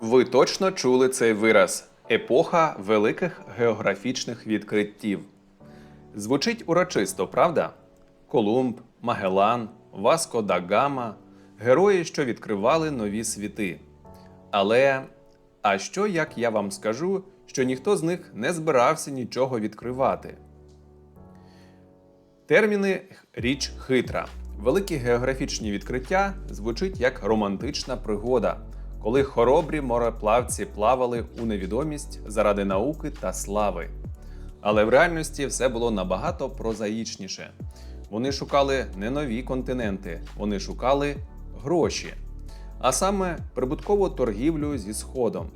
Ви точно чули цей вираз епоха великих географічних відкриттів. Звучить урочисто, правда? Колумб, Магелан, Васко да Гама герої, що відкривали нові світи. Але а що як я вам скажу, що ніхто з них не збирався нічого відкривати? Терміни річ хитра. Великі географічні відкриття звучить як романтична пригода, коли хоробрі мореплавці плавали у невідомість заради науки та слави. Але в реальності все було набагато прозаїчніше. Вони шукали не нові континенти, вони шукали гроші, а саме прибуткову торгівлю зі Сходом,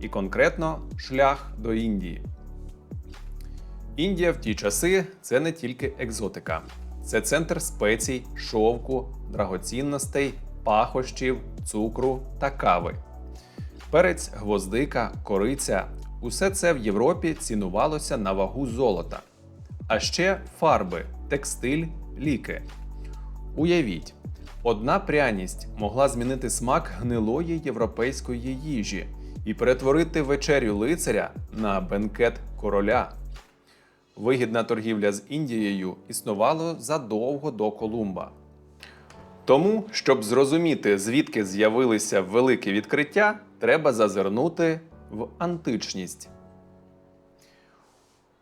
і конкретно шлях до Індії. Індія в ті часи це не тільки екзотика, це центр спецій, шовку, драгоцінностей, пахощів, цукру та кави. Перець, гвоздика, кориця усе це в Європі цінувалося на вагу золота. А ще фарби, текстиль, ліки. Уявіть, одна пряність могла змінити смак гнилої європейської їжі і перетворити вечерю лицаря на бенкет короля. Вигідна торгівля з Індією існувала задовго до Колумба. Тому, щоб зрозуміти, звідки з'явилися великі відкриття, треба зазирнути в античність.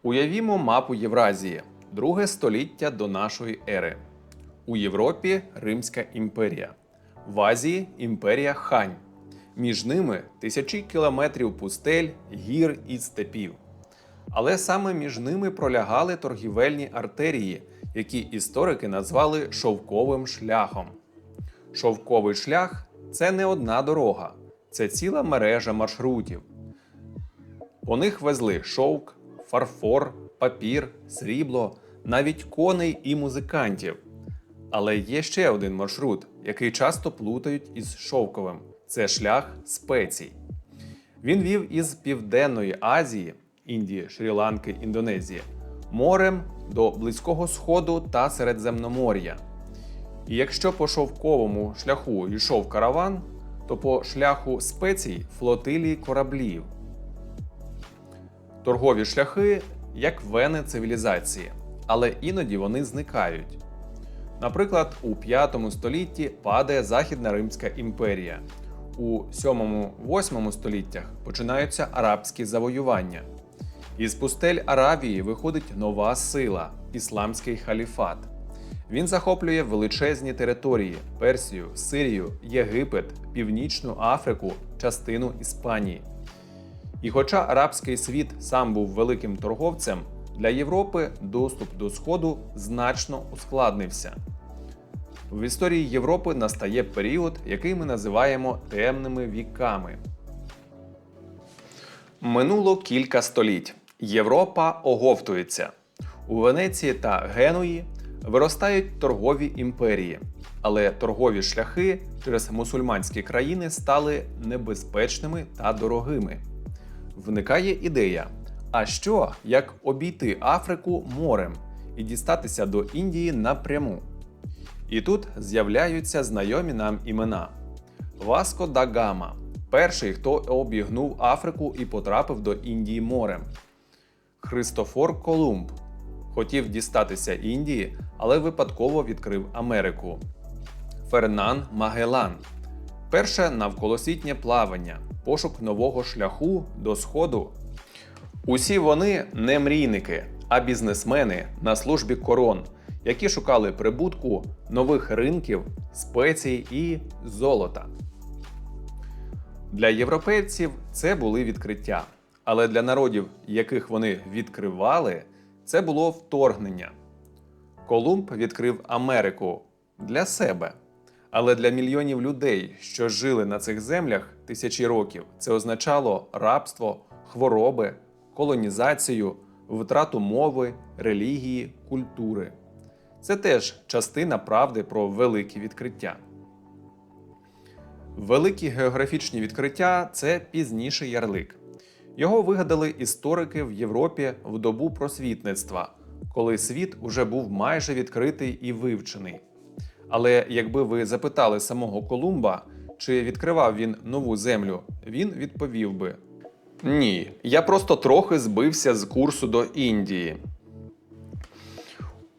Уявімо мапу Євразії, друге століття до нашої ери. У Європі Римська імперія, в Азії імперія Хань. Між ними тисячі кілометрів пустель, гір і степів. Але саме між ними пролягали торгівельні артерії, які історики назвали шовковим шляхом. Шовковий шлях це не одна дорога, це ціла мережа маршрутів. По них везли шовк, фарфор, папір, срібло, навіть коней і музикантів. Але є ще один маршрут, який часто плутають із шовковим це шлях спецій. Він вів із Південної Азії, Індії, Шрі-Ланки, Індонезії, морем до Близького Сходу та Середземномор'я. І якщо по шовковому шляху йшов караван, то по шляху спецій флотилії кораблів. Торгові шляхи як вени цивілізації, але іноді вони зникають. Наприклад, у 5 столітті падає Західна Римська імперія. У 7-8 століттях починаються арабські завоювання. Із пустель Аравії виходить нова сила ісламський халіфат. Він захоплює величезні території Персію, Сирію, Єгипет, Північну Африку, частину Іспанії. І хоча арабський світ сам був великим торговцем, для Європи доступ до Сходу значно ускладнився. В історії Європи настає період, який ми називаємо темними віками. Минуло кілька століть. Європа оговтується. У Венеції та Генуї виростають торгові імперії, але торгові шляхи через мусульманські країни стали небезпечними та дорогими. Виникає ідея: а що як обійти Африку морем і дістатися до Індії напряму? І тут з'являються знайомі нам імена: Васко да Гама перший, хто обігнув Африку і потрапив до Індії морем. Христофор Колумб хотів дістатися Індії, але випадково відкрив Америку. Фернан Магелан перше навколосвітнє плавання, пошук нового шляху до Сходу. Усі вони не мрійники, а бізнесмени на службі корон, які шукали прибутку нових ринків, спецій і золота. Для європейців це були відкриття, але для народів, яких вони відкривали, це було вторгнення. Колумб відкрив Америку для себе. Але для мільйонів людей, що жили на цих землях тисячі років, це означало рабство, хвороби, колонізацію, втрату мови, релігії, культури. Це теж частина правди про великі відкриття. Великі географічні відкриття це пізніший ярлик. Його вигадали історики в Європі в добу просвітництва, коли світ уже був майже відкритий і вивчений. Але якби ви запитали самого Колумба, чи відкривав він нову землю, він відповів би: Ні, я просто трохи збився з курсу до Індії.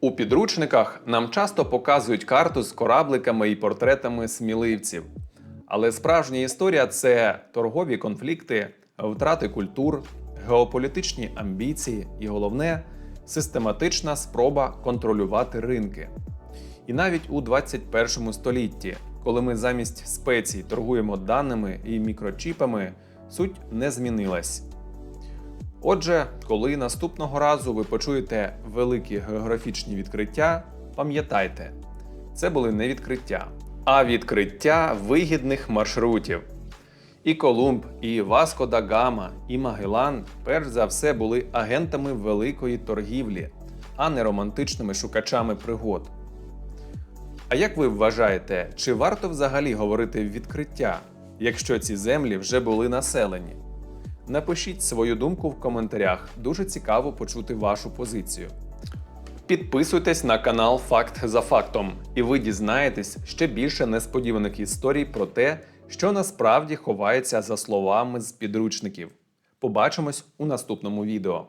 У підручниках нам часто показують карту з корабликами і портретами сміливців. Але справжня історія це торгові конфлікти, втрати культур, геополітичні амбіції і головне систематична спроба контролювати ринки. І навіть у 21 столітті, коли ми замість спецій торгуємо даними і мікрочіпами, суть не змінилась. Отже, коли наступного разу ви почуєте великі географічні відкриття, пам'ятайте, це були не відкриття, а відкриття вигідних маршрутів. І Колумб, і Васко да Гама, і Магеллан перш за все були агентами великої торгівлі, а не романтичними шукачами пригод. А як ви вважаєте, чи варто взагалі говорити відкриття, якщо ці землі вже були населені? Напишіть свою думку в коментарях. Дуже цікаво почути вашу позицію. Підписуйтесь на канал Факт за фактом, і ви дізнаєтесь ще більше несподіваних історій про те, що насправді ховається за словами з підручників. Побачимось у наступному відео.